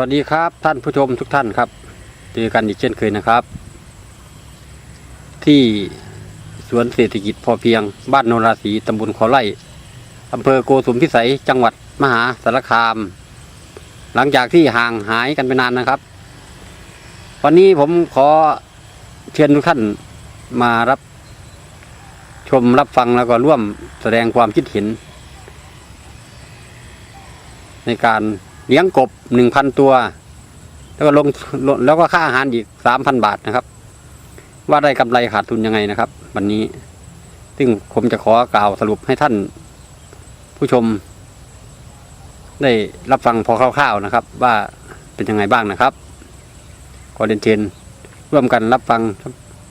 วัสดีครับท่านผู้ชมทุกท่านครับเจอกันอีกเช่นเคยนะครับ ที่สวนเศรษฐกิจพอเพียง บ้านโนราศีตำบลขอไร่อำเภอโกสุมพิสัยจังหวัดมหาสารคาม หลังจากที่ห่างหายกันไปนานนะครับ วันนี้ผมขอเชิญทุกท่านมารับชมรับฟังแล้วก็ร่วมแสดงความคิดเห็น ในการ เลี้ยงกบหนึ่งพันตัว แล้วก็ลงลงแล้วก็ค่าอาหารอีกสามพันบาทนะครับ ว่าได้กำไรขาดทุนยังไงนะครับ วันนี้ ซึ่งผมจะขอกล่าวสรุปให้ท่าน ผู้ชม ได้รับฟังพอคร่าวๆนะครับ ว่าเป็นยังไงบ้างนะครับขอเรียนเชิญร่วมกันรับฟัง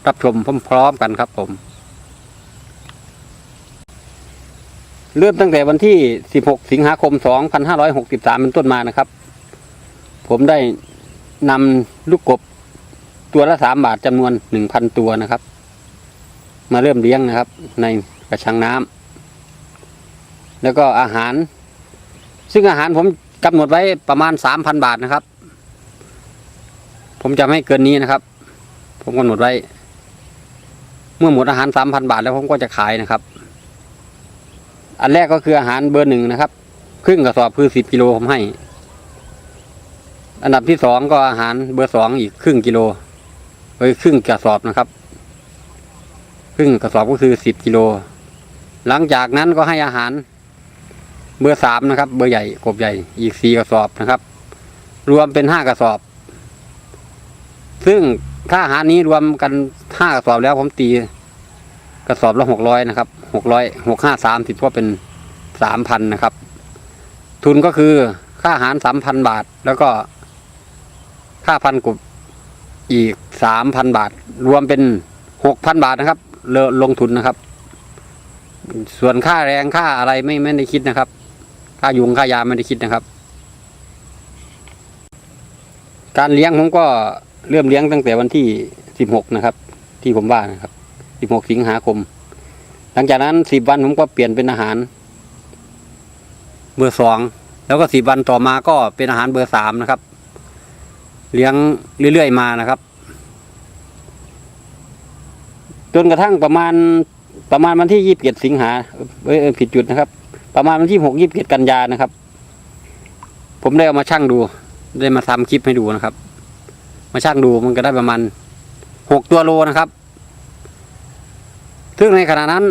รับชมพร้อมๆกันครับผม เริ่มตั้งแต่วันที่ 16 สิงหาคม 2563 เป็นต้นมานะครับ ผมได้นำลูกกบตัวละ 3 บาทจำนวน 1,000 ตัวนะครับ มาเริ่มเลี้ยงนะครับ ในกระชังน้ำแล้วก็อาหาร ซึ่งอาหารผมกำหนดไว้ประมาณ 3,000 บาทนะครับ ผมจะไม่เกินนี้นะครับ ผมกำหนดไว้ เมื่อหมดอาหาร 3,000 บาทแล้วผมก็จะขายนะครับ อันแรกก็คืออาหารเบอร์หนึ่งนะครับ ครึ่งกระสอบคือสิบกิโลผมให้ อันดับที่สองก็อาหารเบอร์สองอีกครึ่งกิโลเอ้ยครึ่งกระสอบนะครับ ครึ่งกระสอบก็คือสิบกิโล หลังจากนั้นก็ให้อาหาร เบอร์สามนะครับ เบอร์ใหญ่กบใหญ่อีกสี่กระสอบนะครับ รวมเป็นห้ากระสอบ ซึ่งค่าอาหารนี้รวมกันห้ากระสอบแล้วผมตี กระสอบละหกร้อยนะครับหกร้อยหกห้าสามสิบก็เป็นสามพันนะครับ ทุนก็คือค่าอาหารสามพันบาท แล้วก็ค่าพันกุบอีกสามพันบาท รวมเป็นหกพันบาทนะครับเลลงทุนนะครับ ส่วนค่าแรงค่าอะไรไม่ไม่ได้คิดนะครับ ค่ายุงค่ายาไม่ได้คิดนะครับ การเลี้ยงผมก็เริ่มเลี้ยงตั้งแต่วันที่สิบหกนะครับ ที่ผมว่านะครับ สิบหกสิงหาคม หลังจากนั้นสิบวันผมก็เปลี่ยนเป็นอาหารเบอร์สองแล้วก็สิบวันต่อมาก็เป็นอาหารเบอร์สามนะครับ เลี้ยงเรื่อยๆมานะครับ จนกระทั่งประมาณประมาณวันที่ยี่สิบเจ็ดสิงหาเอ้ยเอ้ยผิดจุดนะครับ ประมาณวันที่หกยี่สิบเจ็ดกันยานะครับ ผมได้เอามาชั่งดู ได้มาทำคลิปให้ดูนะครับ มาชั่งดูมันก็ได้ประมาณหกตัวโลนะครับ ซึ่งในขณะนั้น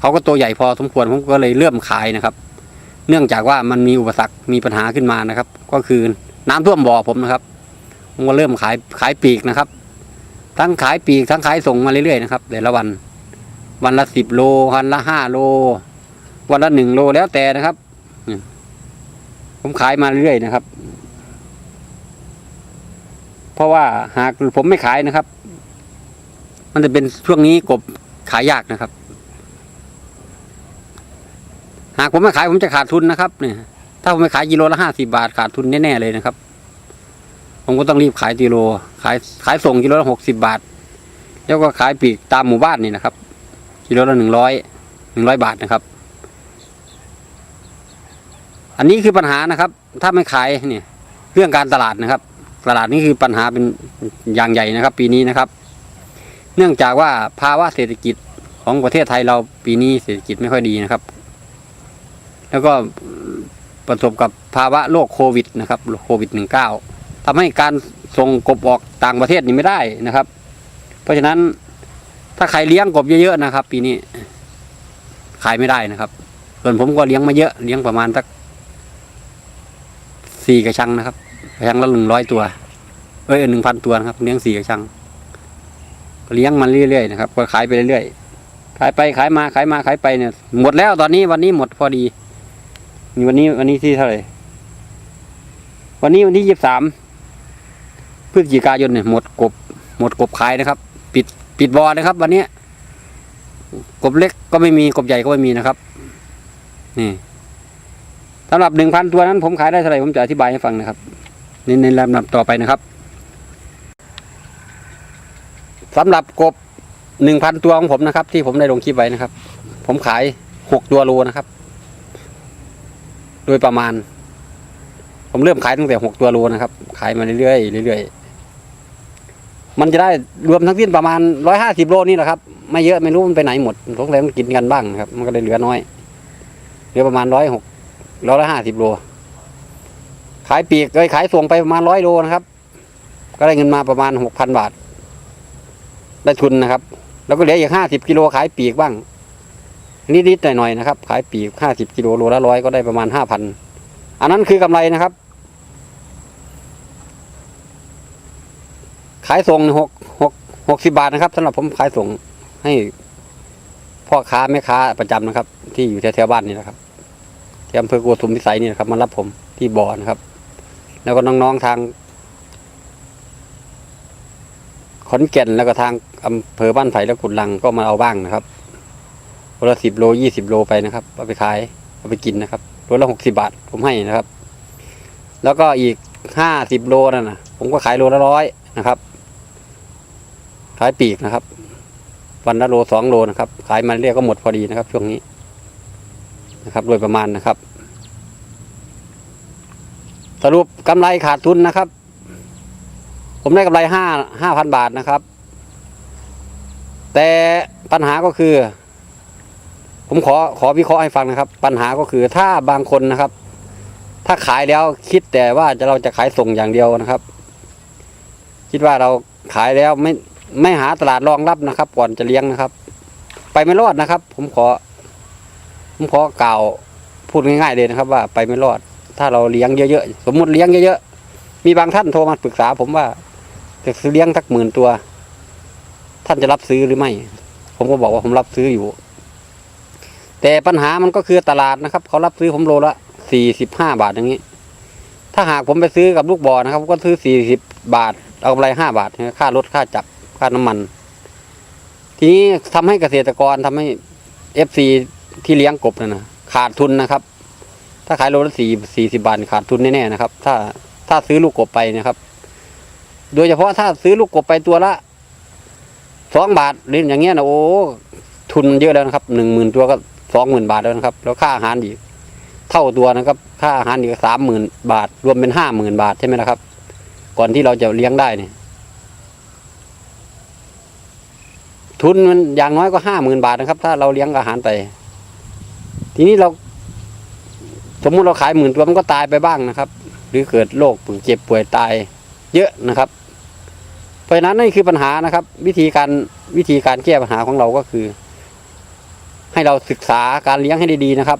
เขาก็ตัวใหญ่พอสมควรผมก็เลยเริ่มขายนะครับ เนื่องจากว่ามันมีอุปสรรคมีปัญหาขึ้นมานะครับ ก็คือน้ำท่วมบ่อผมนะครับผมก็เริ่มขายขายปีกนะครับ ทั้งขายปีกทั้งขายส่งมาเรื่อยๆนะครับแต่ละวัน วันละสิบโลวันละห้าโล วันละหนึ่งโลแล้วแต่นะครับผมขายมาเรื่อยๆนะครับ เพราะว่าหากผมไม่ขายนะครับ มันจะเป็นช่วงนี้กบขายยากนะครับ หากผมไม่ขายผมจะขาดทุนนะครับเนี่ยถ้าผมไม่ขายกิโลละห้าสิบาทขาดทุนแน่ๆเลยนะครับ ผมก็ต้องรีบขายกิโล ขายขายส่งกิโลละหกสิบาท แล้วก็ขายปีกตามหมู่บ้านนี่นะครับ กิโลละหนึ่งร้อยหนึ่งร้อยบาทนะครับ อันนี้คือปัญหานะครับ ถ้าไม่ขายเนี่ย เรื่องการตลาดนะครับ ตลาดนี่คือปัญหาเป็นอย่างใหญ่นะครับ ปีนี้นะครับ เนื่องจากว่าภาวะเศรษฐกิจของประเทศไทยเราปีนี้เศรษฐกิจไม่ค่อยดีนะครับ แล้วก็ประสบกับภาวะโรคโควิดนะครับโควิดหนึ่งเก้าทำให้การส่งกบออกต่างประเทศนี่ไม่ได้นะครับ เพราะฉะนั้นถ้าใครเลี้ยงกบเยอะๆนะครับ ปีนี้ขายไม่ได้นะครับ ส่วนผมก็เลี้ยงมาเยอะเลี้ยงประมาณสักสี่กระชังนะครับกระชังละหนึ่งร้อยตัว เอ้ยหนึ่งพันตัวนะครับเลี้ยงสี่กระชัง เลี้ยงมันเรื่อยๆนะครับก็ขายไปเรื่อยๆขายไปขายมาขายมาขายไปเนี่ย หมดแล้วตอนนี้วันนี้หมดพอดีนี่วันนี้วันนี้ที่เท่าไหร่วันนี้วันที่ยี่สิบสามพฤศจิกายนเนี่ยหมดกบ หมดกบขายนะครับ ปิดปิดบอนะครับ วันนี้กบเล็กก็ไม่มีกบใหญ่ก็ไม่มีนะครับ นี่สำหรับหนึ่งพันตัวนั้นผมขายได้เท่าไหร่ผมจะอธิบายให้ฟังนะครับ ในในลำดับต่อไปนะครับ สำหรับกบหนึ่งพันตัวของผมนะครับ ที่ผมได้ลงคลิปไว้นะครับ ผมขายหกตัวโลนะครับ โดยประมาณ ผมเริ่มขายตั้งแต่หกตัวโลนะครับ ขายมาเรื่อยๆเรื่อยๆมันจะได้รวมทั้งสิ้นประมาณร้อยห้าสิบโลนี่แหละครับไม่เยอะไม่รู้มันไปไหนหมดสงสัยมันกินกันบ้างครับ มันก็เลยเหลือน้อยเหลือประมาณร้อยหกร้อยห้าสิบโลขายปีกเลยขายส่งไปประมาณร้อยโลนะครับ ก็ได้เงินมาประมาณหกพันบาท ได้ทุนนะครับ แล้วก็เหลืออีกห้าสิบกิโลขายปีกบ้างนิดๆหน่อยๆนะครับ ขายปีกห้าสิบกิโลโลละร้อยก็ได้ประมาณห้าพันอันนั้นคือกำไรนะครับ ขายส่งหกหกหกสิบาทนะครับสำหรับผมขายส่งให้พ่อค้าแม่ค้าประจำนะครับ ที่อยู่แถวๆบ้านนี่นะครับที่อำเภอกัวสุมพิสัยนี่นะครับมารับผมที่บ่อนะครับ แล้วก็น้องๆทาง ขอนแก่นแล้วก็ทางอำเภอบ้านไผ่และกุดลังก็มาเอาบ้างนะครับวันละสิบโลยี่สิบโลไปนะครับเอาไปขายเอาไปกินนะครับโลละหกสิบาทผมให้นะครับ แล้วก็อีกห้าสิบโลนั่นนะผมก็ขายโลละร้อยนะครับ ขายปีกนะครับ วันละโลสองโลนะครับ ขายมาเรียกก็หมดพอดีนะครับ ช่วงนี้นะครับ โดยประมาณนะครับ สรุปกำไรขาดทุนนะครับ ผมได้กำไรห้าห้าพันบาทนะครับ แต่ปัญหาก็คือ ผมขอขอวิเคราะห์ให้ฟังนะครับ ปัญหาก็คือถ้าบางคนนะครับ ถ้าขายแล้วคิดแต่ว่าจะเราจะขายส่งอย่างเดียวนะครับ คิดว่าเราขายแล้วไม่ไม่หาตลาดรองรับนะครับ ก่อนจะเลี้ยงนะครับ ไปไม่รอดนะครับ ผมขอ ผมขอกล่าวพูดง่ายๆเลยนะครับ ว่าไปไม่รอด ถ้าเราเลี้ยงเยอะๆสมมติเลี้ยงเยอะๆมีบางท่านโทรมาปรึกษาผมว่า จะซื้อเลี้ยงสักหมื่นตัว ท่านจะรับซื้อหรือไม่ ผมก็บอกว่าผมรับซื้ออยู่ แต่ปัญหามันก็คือตลาดนะครับ เขารับซื้อผมโลละสี่สิบห้าบาทอย่างนี้ ถ้าหากผมไปซื้อกับลูกบอนะครับก็ซื้อสี่สิบบาท เอากำไรห้าบาทค่ารถค่าจับค่าน้ำมัน ทีนี้ทำให้เกษตรกรทำให้เอฟซีที่เลี้ยงกบนะนะขาดทุนนะครับ ถ้าขายโลละสี่สี่สิบาทขาดทุนแน่ๆนะครับ ถ้าถ้าซื้อลูกกบไปนะครับ โดยเฉพาะถ้าซื้อลูกกบไปตัวละสองบาทหรืออย่างเงี้ยนะโอ้ทุนเยอะแล้วนะครับหนึ่งหมื่นตัวก็สองหมื่นบาทแล้วนะครับ แล้วค่าอาหารอีกเท่าตัวนะครับ ค่าอาหารอีกสามหมื่นบาท รวมเป็นห้าหมื่นบาทใช่ไหมนะครับ ก่อนที่เราจะเลี้ยงได้เนี่ยทุนมันอย่างน้อยก็ห้าหมื่นบาทนะครับ ถ้าเราเลี้ยงอาหารไป ทีนี้เราสมมุติเราขายหมื่นตัวมันก็ตายไปบ้างนะครับ หรือเกิดโรคเจ็บป่วยตาย เยอะนะครับ เพราะฉะนั้นนี่คือปัญหานะครับ วิธีการวิธีการแก้ปัญหาของเราก็คือ ให้เราศึกษาการเลี้ยงให้ดีๆนะครับ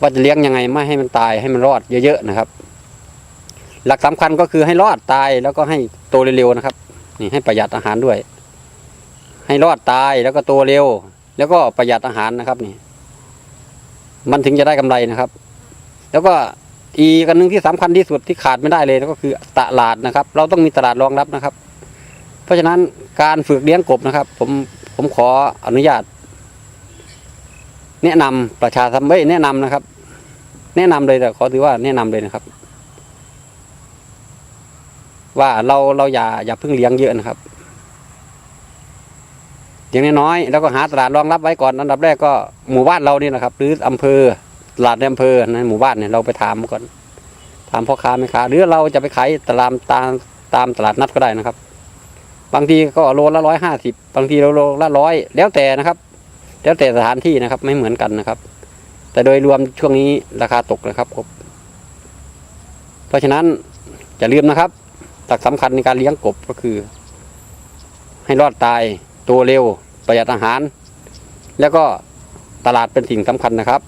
ว่าจะเลี้ยงยังไงไม่ให้มันตายให้มันรอดเยอะๆนะครับ หลักสำคัญก็คือให้รอดตายแล้วก็ให้โตเร็วๆนะครับ นี่ให้ประหยัดอาหารด้วย ให้รอดตายแล้วก็โตเร็ว แล้วก็ประหยัดอาหารนะครับนี่ มันถึงจะได้กำไรนะครับ แล้วก็ อีกอันหนึ่งที่สำคัญที่สุดที่ขาดไม่ได้เลยก็คือตลาดนะครับ เราต้องมีตลาดรองรับนะครับ เพราะฉะนั้นการฝึกเลี้ยงกบนะครับ ผมผมขออนุญาต แนะนำประชาสัมพันธ์แนะนำนะครับ แนะนำเลยแต่ขอถือว่าแนะนำเลยนะครับ ว่าเราเราอย่าอย่าเพิ่งเลี้ยงเยอะนะครับอย่างน้อยๆแล้วก็หาตลาดรองรับไว้ก่อนอันดับแรกก็หมู่บ้านเรานี่นะครับ หรืออำเภอ ลาดในอำเภอในหมู่บ้านเนี่ยเราไปถามก่อน ถามพ่อค้าแม่ค้าหรือเราจะไปขายตลาดตามตามตลาดนัดก็ได้นะครับ บางทีก็โลละร้อยห้าสิบบางทีโลละร้อยแล้วแต่นะครับ แล้วแต่สถานที่นะครับไม่เหมือนกันนะครับ แต่โดยรวมช่วงนี้ราคาตกนะครับกบเพราะฉะนั้นอย่าลืมนะครับหลักสำคัญในการเลี้ยงกบก็คือ ให้รอดตายตัวเร็ว ประหยัดอาหาร แล้วก็ตลาดเป็นสิ่งสำคัญนะครับ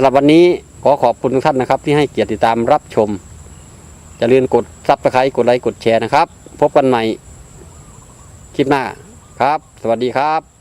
ำหรับวันนี้ขอขอบคุณทุกท่านนะครับ ที่ให้เกียรติตามรับชมอย่าลืมกดซับสไครต์กดไลค์กดแชร์นะครับ พบกันใหม่คลิปหน้าครับ สวัสดีครับ